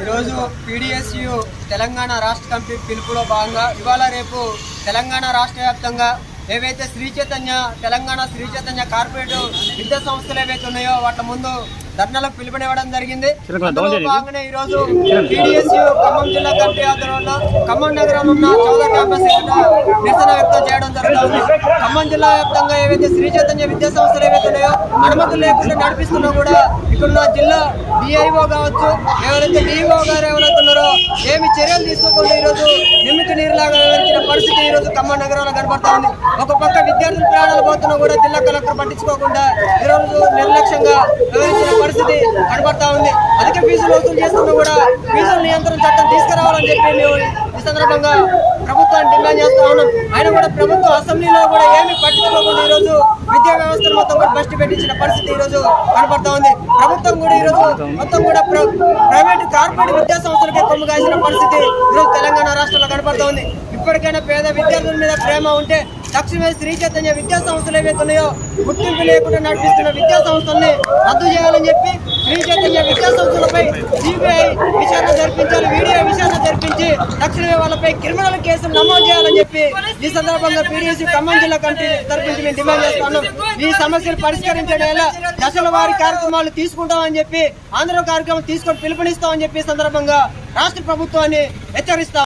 ఈరోజు పీడిఎస్యు తెలంగాణ రాష్ట్ర కమిటీ పిలుపులో భాగంగా ఇవాళ రేపు తెలంగాణ రాష్ట్ర వ్యాప్తంగా ఏవైతే శ్రీ చైతన్య తెలంగాణ శ్రీ చైతన్య కార్పొరేట్ విద్యా సంస్థలు ఏవైతే ఉన్నాయో వాటి ముందు ధర్నాలకు పిలుపునివ్వడం జరిగింది. భాగంగానే ఈరోజు పీడిఎస్యు ఖమ్మం జిల్లా కమిటీ ఆధ్వర్యంలో ఖమ్మం నగరంలో ఉన్న చౌద క్యాంపస్ నిరసన వ్యక్తం చేయడం జరుగుతుంది. ఖమ్మం జిల్లా వ్యాప్తంగా ఏవైతే శ్రీ చైతన్య విద్యా సంస్థలు ఏవైతే ఉన్నాయో అనుమతులు లేకుండా నడిపిస్తున్నా కూడా ఇక్కడున్న జిల్లా డిఐఓ కావచ్చు ఎవరైతే డిఓ గారు ఎవరైతే ఉన్నారో ఏమి చర్యలు తీసుకోకుండా ఈ రోజు నిమ్మికి నీరులాగా వివరించిన పరిస్థితి ఈ రోజు ఖమ్మం నగరంలో కనబడతా ఉంది. ఒక పక్క విద్యార్థులు ప్రాణాలు పోతున్నా కూడా జిల్లా కలెక్టర్ పట్టించుకోకుండా ఈ రోజు నిర్లక్ష్యంగా వివరించిన పరిస్థితి కనబడతా ఉంది. అధిక ఫీజులు వసూలు చేస్తున్నా కూడా ఫీజుల నియంత్రణ చట్టం తీసుకురావాలని చెప్పి మేము ఈ సందర్భంగా ప్రభుత్వాన్ని డిమాండ్ చేస్తా ఉన్నాం. ఆయన కూడా ప్రభుత్వం అసెంబ్లీలో కూడా ఏమి పట్టించుకోకుండా ఈ రోజు విద్యా వ్యవస్థను మొత్తం కూడా బస్ట్ పెట్టించిన పరిస్థితి ఈ రోజు ఉంది. ప్రభుత్వం కూడా ఈ రోజు మొత్తం కూడా ప్రైవేట్ కార్పొరేట్ విద్యా సంస్థలకే కొమ్ము కాసిన పరిస్థితి ఈరోజు తెలంగాణ రాష్ట్రంలో కనపడతా ఉంది. ఇప్పటికైనా పేద విద్యార్థుల మీద ప్రేమ ఉంటే తక్షణమే శ్రీ చైతన్య విద్యా సంస్థలు ఏవైతున్నాయో గుర్తింపు లేకుండా నడిపిస్తున్న విద్యా సంస్థల్ని రద్దు చేయాలని చెప్పి శ్రీ చైతన్య విద్యా సంస్థలపై సిబిఐ విచారణ జరిపించాలి వీడియో విచారణ జరిపించి తక్షణమే వాళ్ళపై క్రిమినల్ కేసులు నమోదు చేయాలని చెప్పి ఈ సందర్భంగా పీడీసీ ఖమ్మం జిల్లా కమిటీ తరపు మేము డిమాండ్ చేస్తున్నాం ఈ సమస్యలు పరిష్కరించడం దశల వారి కార్యక్రమాలు తీసుకుంటామని చెప్పి ఆంధ్ర కార్యక్రమం తీసుకొని పిలుపునిస్తామని చెప్పి సందర్భంగా రాష్ట్ర ప్రభుత్వాన్ని హెచ్చరిస్తాం